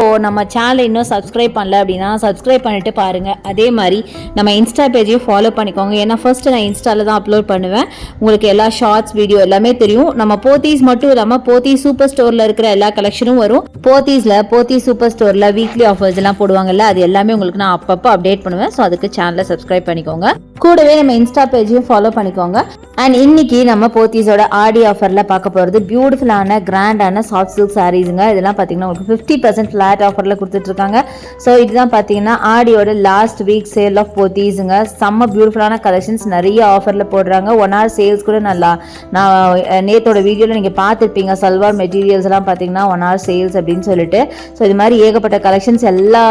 இப்போது நம்ம சேனலை இன்னும் சப்ஸ்கிரைப் பண்ணல அப்படின்னா சப்ஸ்கிரைப் பண்ணிட்டு பாருங்கள் அதே மாதிரி நம்ம இன்ஸ்டா பேஜையும் ஃபாலோ பண்ணிக்கோங்க. ஏன்னா ஃபஸ்ட்டு நான் இன்ஸ்டாவில் தான் அப்லோட் பண்ணுவேன். உங்களுக்கு எல்லா ஷார்ட்ஸ் வீடியோ எல்லாமே தெரியும். நம்ம போத்தீஸ் மட்டும் இல்லாமல் போத்தீஸ் சூப்பர் ஸ்டோரில் இருக்கிற எல்லா கலெக்ஷனும் வரும். போத்தீஸில் போத்தீஸ் சூப்பர் ஸ்டோரில் வீக்லி ஆஃபர்ஸ் எல்லாம் போடுவாங்கல்ல அது எல்லாமே உங்களுக்கு நான் அப்பப்போ அப்டேட் பண்ணுவேன். ஸோ அதுக்கு சேனலை சப்ஸ்கிரைப் பண்ணிக்கோங்க. கூடவே நம்ம இன்ஸ்டா பேஜையும் ஃபாலோ பண்ணிக்கோங்க. அண்ட் இன்னைக்கு நம்ம போத்தீஸோட ஆடி ஆஃபரில் பார்க்க போகிறது பியூட்டிஃபுல்லான கிராண்டான சாஃப்ட் சில்க் சாரீஸுங்க இதெல்லாம் பார்த்தீங்கன்னா உங்களுக்கு ஃபிஃப்டி பர்சன்ட் ஃப்ளாட் ஆஃபரில் கொடுத்துட்ருக்காங்க. ஸோ இதுதான் பார்த்தீங்கன்னா ஆடியோட லாஸ்ட் வீக் சேல் ஆஃப் போத்தீஸுங்க. செம்ம பியூட்டிஃபுல்லான கலெக்ஷன்ஸ் நிறைய ஆஃபரில் போடுறாங்க. ஒன் ஹவர் சேல்ஸ் கூட நல்லா நான் நேத்தோட வீடியோவில் நீங்கள் பார்த்துருப்பீங்க. சல்வார் மெட்டீரியல்ஸ் எல்லாம் பார்த்தீங்கன்னா ஒன் ஹவர் சேல்ஸ் அப்படின்னு சொல்லிட்டு. ஸோ இது மாதிரி ஏகப்பட்ட கலெக்ஷன்ஸ் எல்லா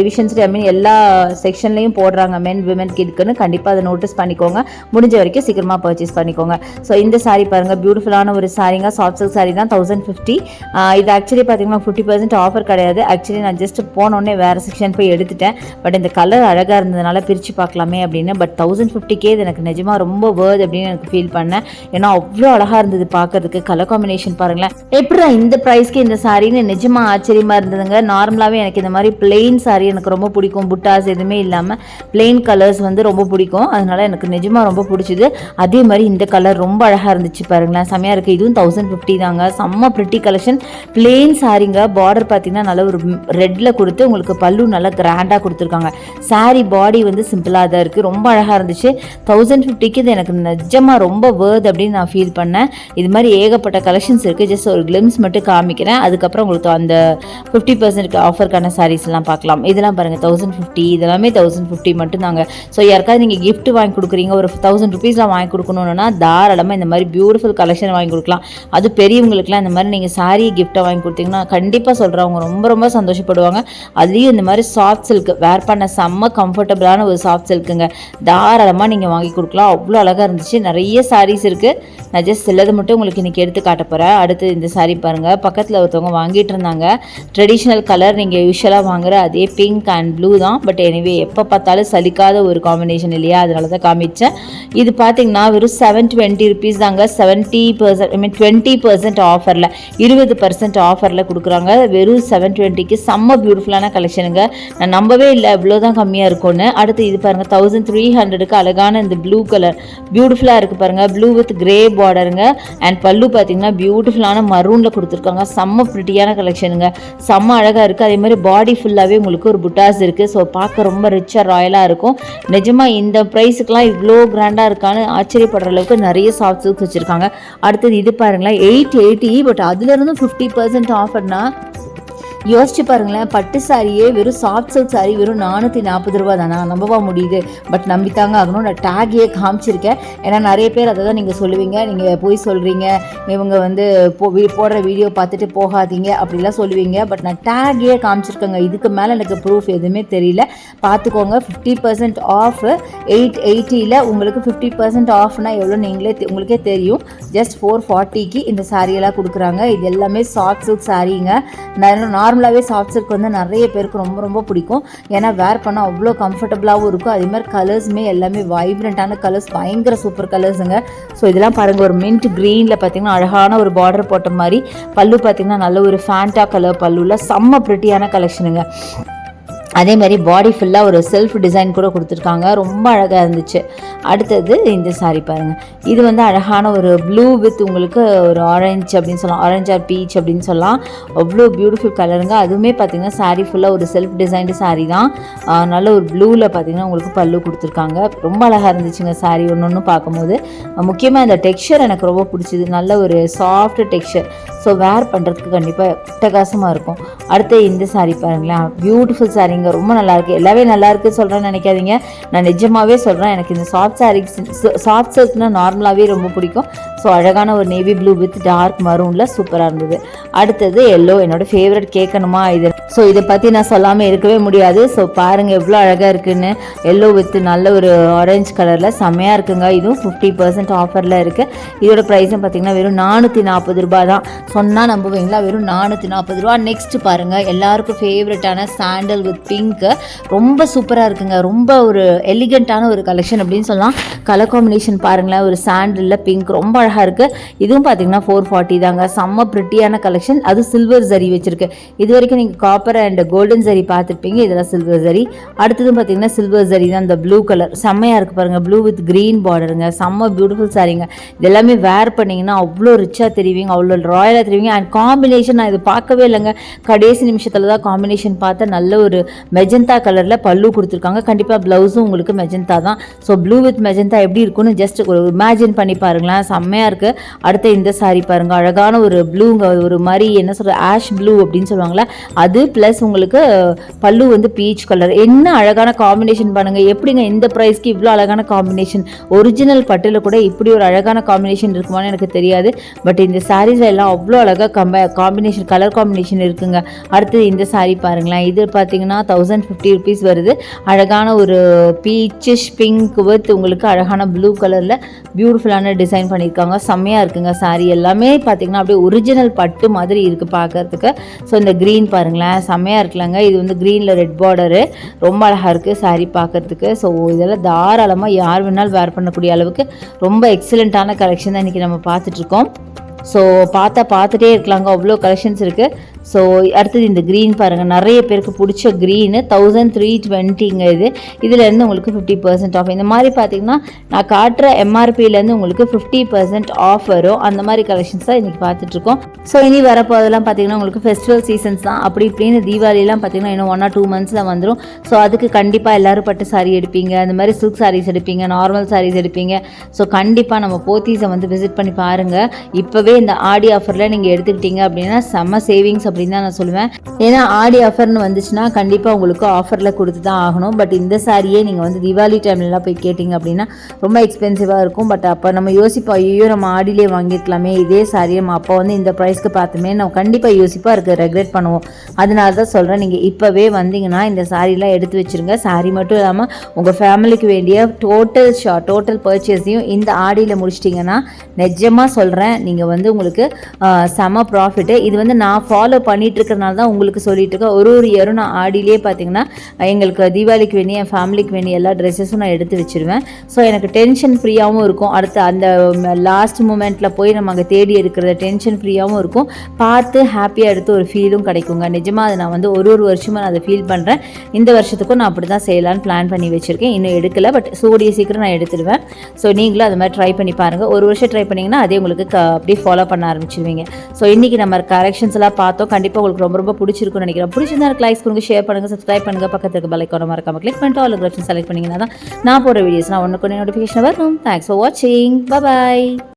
டிவிஷன்ஸ்லையும் ஐ மீன் எல்லா செக்ஷன்லையும் போடுறாங்க. மென் விமன் கிட்க்குன்னு கண்டிப்பாக அதை நோட்டீஸ் பண்ணிக்கோங்க. முடிஞ்ச வரைக்கும் சீக்கிரமாக பர்ச்சேஸ் பண்ணிக்கோங்க. ஸோ இந்த சாரீ பாருங்கள் பியூட்டிஃபுல்லான ஒரு சாரீங்க சாஃப்ட் சில்க் சாரீ தான் தௌசண்ட் ஃபிஃப்டி இது ஆக்சுவலி பார்த்தீங்கன்னா ஃபிஃப்டி பர்சன்ட் ஆஃபர் கிடையாது. ஆக்சுவலி நான் ஜஸ்ட் போனோடனே வேறு செக்ஷன் போய் எடுத்துட்டேன். பட் இந்த கலர் அழகாக இருந்ததுனால பிரித்து பார்க்கலாமே அப்படின்னு. பட் தௌசண்ட் ஃபிஃப்டிக்கே இது எனக்கு நிஜமாக ரொம்ப வேர்த் அப்படின்னு எனக்கு ஃபீல் பண்ணேன். ஏன்னா அவ்வளோ அழகாக இருந்தது பார்க்கறதுக்கு. கலர் காம்பினேஷன் பாருங்களேன். எப்படிடா இந்த ப்ரைஸ்க்கு இந்த சாரின்னு நிஜமாக ஆச்சரியமாக இருந்ததுங்க. நார்மலாகவே எனக்கு இந்த மாதிரி பிளெயின் சாரி எனக்கு ரொம்ப பிடிக்கும். புட்டாஸ் எதுவுமே இல்லாமல் பிளெயின் கலர்ஸ் வந்து ரொம்ப பிடிக்கும். அதனால எனக்கு நிஜமாக ரொம்ப பிடிச்சிது. அதே மாதிரி இந்த கலர் ரொம்ப அழகாக இருந்துச்சு பாருங்களேன். செம்மையாக இருக்குது இதுவும் தௌசண்ட் ஃபிஃப்டி தாங்க. செம்ம ப்ரிட்டி கலெக்ஷன் பிளெயின் சாரீங்க. பார்டர் பார்த்தீங்கன்னா நல்ல ஒரு ரெட்டில் கொடுத்து உங்களுக்கு பல்லு நல்லா கிராண்டாக கொடுத்துருக்காங்க. Saree பாடி வந்து சிம்பிளாக தான் இருக்குது ரொம்ப அழகாக இருந்துச்சு. தௌசண்ட் ஃபிஃப்டிக்கு இது எனக்கு நிஜமாக ரொம்ப வேர்த் அப்படின்னு நான் ஃபீல் பண்ணேன். இது மாதிரி ஏகப்பட்ட கலெக்ஷன்ஸ் இருக்குது ஜஸ்ட் ஒரு கிளிம்ஸ் மட்டும் காமிக்கிறேன். அதுக்கப்புறம் உங்களுக்கு அந்த ஃபிஃப்டி பர்சன்ட் ஆஃபருக்கான சாரீஸ்லாம் பார்க்கலாம். இதெல்லாம் பாருங்கள் தௌசண்ட் ஃபிஃப்டி இதெல்லாமே தௌசண்ட் ஃபிஃப்டி மட்டும்தாங்க. ஸோ யாருக்காவது நீங்கள் கிஃப்ட் வாங்கி கொடுக்குறீங்க. ஒரு தௌசண்ட் ருபீஸ்லாம் வாங்கி கொடுக்கணுன்னா தாராளமாக இந்த மாதிரி பியூட்டிஃபுல் கலெக்ஷன் வாங்கி கொடுக்கலாம். அது பெரியவங்களுக்குலாம் இந்த மாதிரி நீங்கள் சாரியை கிஃப்ட்டாக வாங்கி கொடுத்தீங்கன்னா கண்டிப்பாக சொல்கிறவங்க ரொம்ப ரொம்ப சந்தோஷப்படுவாங்க. அதுலேயும் இந்த மாதிரி சாஃப்ட் சில்க் வேர் பண்ண செம்ம கம்ஃபர்டபுளான ஒரு சாஃப்ட் சில்க்குங்க தாராளமாக நீங்கள் வாங்கி கொடுக்கலாம். அவ்வளோ அழகாக இருந்துச்சு. நிறைய சாரீஸ் இருக்குது நான் ஜஸ்ட் சிலது மட்டும் உங்களுக்கு இன்றைக்கி எடுத்து காட்ட போகிறேன் அடுத்து இந்த சாரீ பாருங்கள் பக்கத்தில் ஒருத்தவங்க வாங்கிட்டு இருந்தாங்க. ட்ரெடிஷ்னல் கலர் நீங்கள் யூஸ்வலாக வாங்குற அதே பிங்க் அண்ட் ப்ளூ தான். பட் எனிவே எப்போ பார்த்தாலும் சலிக்காத ஒரு காம்பினேஷன் இல்லையா? அதனால தான் காமிச்சேன். இது பார்த்தீங்கன்னா வெறும் செவன் டுவெண்ட்டி ருபீஸ் தாங்க. Seventy percent I mean twenty percent ஆஃபரில் இருபது பர்சன்ட் ஆஃபரில் கொடுக்குறாங்க. வெறும் செவன் டுவெண்ட்டிக்கு செம்ம பியூட்டிஃபுல்லான கலெக்ஷனுங்க நான் நம்பவே இல்லை இவ்வளோ தான் கம்மியாக இருக்கும்னு. அடுத்து இது பாருங்கள் தௌசண்ட் த்ரீ ஹண்ட்ரடுக்கு அழகான இந்த ப்ளூ கலர் பியூட்டிஃபுல்லாக இருக்குது பாருங்கள் ப்ளூ வித் கிரே பார்டருங்க அண்ட் பல்லு பார்த்தீங்கன்னா பியூட்டிஃபுல்லான மரூனில் கொடுத்துருக்காங்க. செம்ம ப்ரிட்டியான கலெக்ஷனுங்க செம்ம அழகாக இருக்குது அதே மாதிரி பாடி ஃபுல்லாகவே உங்களுக்கு ஒரு புட்டாஸ் இருக்குது ஸோ பார்க்க ரொம்ப ரிச்சாக ராயலாக இருக்கும். நிஜமாக இந்த ப்ரைஸுக்கெலாம் இவ்வளோ கிராண்டாக இருக்கான்னு ஆச்சரியப்படுற அளவுக்கு நிறைய சாஃப்ட் சில்க்ஸ் வச்சுருக்காங்க. அடுத்தது இது பாருங்களேன் எயிட் எயிட்டி பட் அதுலேருந்து ஃபிஃப்டி பர்சன்ட் ஆஃபர்னால் யோசிச்சு பாருங்களேன் பட்டு சாரியே வெறும் சாஃப்ட் சில்க் சாரி வெறும் நானூற்றி நாற்பது ரூபா தானா? நம்பவா முடியுது. பட் நம்பித்தாங்க ஆகணும். நான் டேகையே காமிச்சிருக்கேன். ஏன்னா நிறைய பேர் அதை தான் நீங்கள் சொல்லுவீங்க. நீங்கள் போய் சொல்கிறீங்க இவங்க வந்து போ வீ- போடுற வீடியோ பார்த்துட்டு போகாதீங்க அப்படிலாம் சொல்லுவீங்க. பட் நான் டேகையே காமிச்சிருக்கேங்க. இதுக்கு மேலே எனக்கு ப்ரூஃப் எதுவுமே தெரியல. பார்த்துக்கோங்க. ஃபிஃப்டி பர்சன்ட் ஆஃப் எயிட் எயிட்டியில் உங்களுக்கு ஃபிஃப்டி பர்சன்ட் ஆஃப்னா எவ்வளோ நீங்களே உங்களுக்கே தெரியும். ஜஸ்ட் ஃபோர் ஃபார்ட்டிக்கு இந்த சாரியெல்லாம் கொடுக்குறாங்க. இது எல்லாமே சாஃப்ட் சில்க் சாரீங்க நார்மலாகவே சாஃப்ட் சில்க் வந்து நிறைய பேருக்கு ரொம்ப ரொம்ப பிடிக்கும். ஏன்னா வேர் பண்ணால் அவ்வளோ கம்ஃபர்டபுளாகவும் இருக்கும். அதே மாதிரி கலர்ஸுமே எல்லாமே வைப்ரண்ட்டான கலர்ஸ் பயங்கர சூப்பர் கலர்ஸுங்க ஸோ இதெல்லாம் பாருங்கள் ஒரு மின்ட் க்ரீனில் பார்த்தீங்கன்னா அழகான ஒரு பார்டர் போட்ட மாதிரி பல்லு பார்த்தீங்கன்னா நல்ல ஒரு ஃபேண்டா கலர் பல்லுல செம்ம ப்ரிட்டியான கலெக்ஷனுங்க அதே மாதிரி பாடி ஃபுல்லாக ஒரு செல்ஃப் டிசைன் கூட கொடுத்துருக்காங்க. ரொம்ப அழகாக இருந்துச்சு. அடுத்தது இந்த சாரி பாருங்கள் இது வந்து அழகான ஒரு ப்ளூ வித் உங்களுக்கு ஒரு ஆரஞ்சு அப்படின்னு சொல்லலாம். ஆரஞ்ச் ஆர் பீச் அப்படின்னு சொல்லலாம். அவ்வளோ பியூட்டிஃபுல் கலருங்க அதுவுமே பார்த்தீங்கன்னா சாரி ஃபுல்லாக ஒரு செல்ஃப் டிசைன்டு சாரி தான். நல்ல ஒரு ப்ளூவில் பார்த்திங்கன்னா உங்களுக்கு பல்லு கொடுத்துருக்காங்க. ரொம்ப அழகாக இருந்துச்சுங்க சாரி ஒன்று ஒன்று பார்க்கும்போது. முக்கியமாக இந்த டெக்ஸ்சர் எனக்கு ரொம்ப பிடிச்சிது. நல்ல ஒரு சாஃப்ட் டெக்ஸ்சர் ஸோ வேர் பண்ணுறதுக்கு கண்டிப்பாக அட்டகாசமாக இருக்கும். அடுத்து இந்த சாரி பாருங்களேன். பியூட்டிஃபுல் சாரிங்க ரொம்ப நல்லாயிருக்கு எல்லாமே நல்லாயிருக்கு சொல்கிறேன்னு நினைக்காதீங்க. நான் நிஜமாவே சொல்கிறேன் எனக்கு இந்த சாஃப்ட் சாரீஸ் சாஃப்ட் சில்க்னா நார்மலாகவே ரொம்ப பிடிக்கும். ஸோ அழகான ஒரு நேவி ப்ளூ வித் டார்க் மரூனில் சூப்பராக இருந்தது. அடுத்தது எல்லோ என்னோட ஃபேவரட் கேட்கணுமா இது. ஸோ இதை பற்றி நான் சொல்லாமல் இருக்கவே முடியாது. ஸோ பாருங்கள் எவ்வளோ அழகாக இருக்குன்னு. எல்லோ வித் நல்ல ஒரு ஆரஞ்சு கலரில் செம்மையாக இருக்குங்க. இதுவும் ஃபிஃப்டி பர்சன்ட் ஆஃபரில் இருக்குது இதோட ப்ரைஸும் பார்த்தீங்கன்னா வெறும் நானூற்றி நாற்பது ரூபா தான். சொன்னால் நம்புவீங்களா? வெறும் நானூற்றி நாற்பது ரூபா நெக்ஸ்ட் பாருங்கள் எல்லாருக்கும் ஃபேவரட்டான சாண்டல் வித் பிங்க்கு ரொம்ப சூப்பராக இருக்குங்க. ரொம்ப ஒரு எலிகண்ட்டான ஒரு கலெக்ஷன் அப்படின்னு சொல்லலாம். கலர் காம்பினேஷன் பாருங்களேன் ஒரு சாண்டலில் பிங்க் ரொம்ப அழகாக இருக்குது இதுவும் பார்த்தீங்கன்னா ஃபோர் ஃபார்ட்டி தாங்க. செம்ம ப்ரிட்டியான கலெக்ஷன் அது சில்வர் ஜரி வச்சுருக்கு. இது வரைக்கும் நீங்கள் காப்பர் அண்ட் கோல்டன் ஜரி பார்த்துருப்பீங்க இதெல்லாம் சில்வர் ஜரி அடுத்ததும் பார்த்தீங்கன்னா சில்வர் ஜரி தான் இந்த ப்ளூ கலர் செம்மையாக இருக்குது பாருங்கள் ப்ளூ வித் க்ரீன் பார்டருங்க செம்ம பியூட்டிஃபுல் சாரிங்க இது எல்லாமே வேர் பண்ணிங்கன்னா அவ்வளோ ரிச்சாக தெரிவிங்க அவ்வளோ ராயலாக தெரிவிங்க. அண்ட் காம்பினேஷன் நான் இது பார்க்கவே இல்லைங்க. கடைசி நிமிஷத்தில் தான் காம்பினேஷன் பார்த்தா நல்ல ஒரு மெஜந்தா கலரில் பல்லு கொடுத்துருக்காங்க. கண்டிப்பாக ப்ளவுஸும் உங்களுக்கு மெஜந்தா தான். ஸோ ப்ளூ வித் மெஜந்தா எப்படி இருக்கும்னு ஜஸ்ட் ஒரு இமேஜின் பண்ணி பாருங்களேன். செம்மையாக இருக்குது அடுத்து இந்த சாரி பாருங்கள் அழகான ஒரு ப்ளூங்க ஒரு மாதிரி என்ன சொல்கிற ஆஷ் ப்ளூ அப்படின்னு சொல்லுவாங்களே அது ப்ளஸ் உங்களுக்கு பல்லு வந்து பீச் கலர் என்ன அழகான காம்பினேஷன் பண்ணுங்கள் எப்படிங்க இந்த ப்ரைஸ்க்கு இவ்வளோ அழகான காம்பினேஷன் ஒரிஜினல் பட்டில் கூட இப்படி ஒரு அழகான காம்பினேஷன் இருக்குமான்னு எனக்கு தெரியாது. பட் இந்த சாரீஸில் எல்லாம் அவ்வளோ அழகாக கம்ப காம்பினேஷன் கலர் காம்பினேஷன் இருக்குங்க. அடுத்து இந்த சாரீ பாருங்களேன். இது பார்த்தீங்கன்னா தௌசண்ட் ஃபிஃப்டி ருபீஸ் வருது. அழகான ஒரு பீச்சிஷ் பிங்க் வித் உங்களுக்கு அழகான ப்ளூ கலரில் பியூட்டிஃபுல்லான டிசைன் பண்ணியிருக்காங்க செம்மையாக இருக்குங்க சாரீ எல்லாமே. பார்த்தீங்கன்னா அப்படியே ஒரிஜினல் பட்டு மாதிரி இருக்குது பார்க்கறதுக்கு. ஸோ இந்த க்ரீன் பாருங்களேன். செம்மையாக இருக்குல்லங்க. இது வந்து க்ரீனில் ரெட் பார்டரு ரொம்ப அழகாக இருக்குது சாரீ பார்க்கறதுக்கு. ஸோ இதெல்லாம் தாராளமாக யார் வேணாலும் வேர் பண்ணக்கூடிய அளவுக்கு ரொம்ப எக்ஸலண்ட்டான கலெக்ஷன் தான் இன்றைக்கி நம்ம பார்த்துட்ருக்கோம் ஸோ பார்த்தா பார்த்துட்டே இருக்கலாங்க. அவ்வளோ கலெக்ஷன்ஸ் இருக்குது ஸோ அடுத்தது இந்த க்ரீன் பாருங்கள் நிறைய பேருக்கு பிடிச்ச க்ரீனு தௌசண்ட் த்ரீ டுவெண்ட்டிங்க இது. இதுலேருந்து உங்களுக்கு ஃபிஃப்டி பர்சன்ட் ஆஃப் இந்த மாதிரி பார்த்தீங்கன்னா நான் காட்டுற எம்ஆர்பியிலேருந்து உங்களுக்கு ஃபிஃப்டி பர்சன்ட் ஆஃப் வரும். அந்த மாதிரி கலெக்ஷன்ஸ் தான் இன்றைக்கி பார்த்துட்ருக்கோம் ஸோ இனி வரப்போதெல்லாம் பார்த்தீங்கன்னா உங்களுக்கு ஃபெஸ்டிவல் சீசன்ஸ் தான். அப்படி இப்படின்னு தீபாவளிலாம் பார்த்தீங்கன்னா இன்னும் ஒன் ஆர் டூ மந்த்ஸில் வந்துடும் ஸோ அதுக்கு கண்டிப்பாக எல்லோரும் பட்டு சாரி எடுப்பீங்க. அந்த மாதிரி சில்க் சாரீஸ் எடுப்பீங்க நார்மல் சாரீஸ் எடுப்பீங்க. ஸோ கண்டிப்பாக நம்ம போத்தீஸை வந்து விசிட் பண்ணி பாருங்கள் இப்போவே இந்த ஆடி ஆஃபரில் நீங்கள் எடுத்துக்கிட்டீங்க அப்படின்னா செம்ம சேவிங்ஸ் அப்படின்னு தான் நான் சொல்லுவேன். ஏன்னா ஆடி ஆஃபர்னு வந்துச்சுன்னா கண்டிப்பாக உங்களுக்கு ஆஃபரில் கொடுத்து தான் ஆகணும். பட் இந்த சாரியே நீங்கள் வந்து தீபாவளி டைம்லலாம் போய் கேட்டிங்க அப்படின்னா ரொம்ப எக்ஸ்பென்சிவாக இருக்கும். பட் அப்போ நம்ம யோசிப்போம் ஐயோ நம்ம ஆடிலே வாங்கியிருக்கலாமே இதே சாரியை நம்ம அப்போ வந்து இந்த ப்ரைஸ்க்கு பார்த்தோமே நம்ம கண்டிப்பாக யோசிப்பாக இருக்குது ரெக்ரெட் பண்ணுவோம். அதனால தான் சொல்கிறேன் நீங்கள் இப்போவே வந்தீங்கன்னா இந்த சாரீலாம் எடுத்து வச்சுருங்க. சாரி மட்டும் இல்லாமல் உங்கள் ஃபேமிலிக்கு வேண்டிய டோட்டல் ஷா டோட்டல் பர்ச்சேஸையும் இந்த ஆடியில் முடிச்சிட்டிங்கன்னா நிஜமாக சொல்கிறேன் நீங்கள் வந்து உங்களுக்கு செம ப்ராஃபிட்டு இது வந்து நான் ஃபாலோ பண்ணிட்டு இருக்கறனால தான் உங்களுக்கு சொல்லிட்டு இருக்கேன் ஒரு ஒரு இயரும் நான் ஆடியிலே பார்த்தீங்கன்னா எங்களுக்கு தீபாவளிக்கு வேண்டிய என் ஃபேமிலிக்கு வேண்டி எல்லா ட்ரெஸ்ஸஸும் நான் எடுத்து வச்சிருவேன். ஸோ எனக்கு டென்ஷன் ஃப்ரீயாகவும் இருக்கும். அடுத்து அந்த லாஸ்ட் மூமெண்ட்டில் போய் நம்ம அங்கே தேடி எடுக்கிறது டென்ஷன் ஃப்ரீயாகவும் இருக்கும். பார்த்து ஹாப்பியாக எடுத்து ஒரு ஃபீலும் கிடைக்குங்க. நிஜமாக அதை நான் வந்து ஒரு ஒரு வருஷமும் நான் அதை ஃபீல் பண்ணுறேன் இந்த வருஷத்துக்கும் நான் அப்படி தான் செய்யலான்னு பிளான் பண்ணி வச்சுருக்கேன். இன்னும் எடுக்கல பட் சூடிய சீக்கிரம் நான் எடுத்துடுவேன். ஸோ நீங்களும் அது மாதிரி ட்ரை பண்ணி பாருங்கள் ஒரு வருஷம் ட்ரை பண்ணிங்கன்னா அதே உங்களுக்கு அப்படியே ஃபாலோ பண்ண ஆரம்பிச்சிருவீங்க. ஸோ இன்றைக்கி நம்ம கரெக்ஷன்ஸ் எல்லாம் பார்த்தோம். கண்டிப்பாக உங்களுக்கு ரொம்ப ரொம்ப பிடிச்சிருக்கும்னு நினைக்கிறேன். பிடிச்சிருந்தா லைக்ஸ் கொடுங்க ஷேர் பண்ணுங்கள் சப்ஸ்கிரைப் பண்ணுங்கள் பக்கத்துக்கு இருக்க பெல் மறக்காமல் கிளிக் பண்ணிட்டு ஆல் ஆப்ஷன் செலக்ட் பண்ணிங்கன்னா தான் நான் போகிற வீடியோஸ் நான் ஒன்று நோட்டிஃபிகேஷன் வரணும் தேங்க்ஸ் ஃபார் வாட்சிங் பை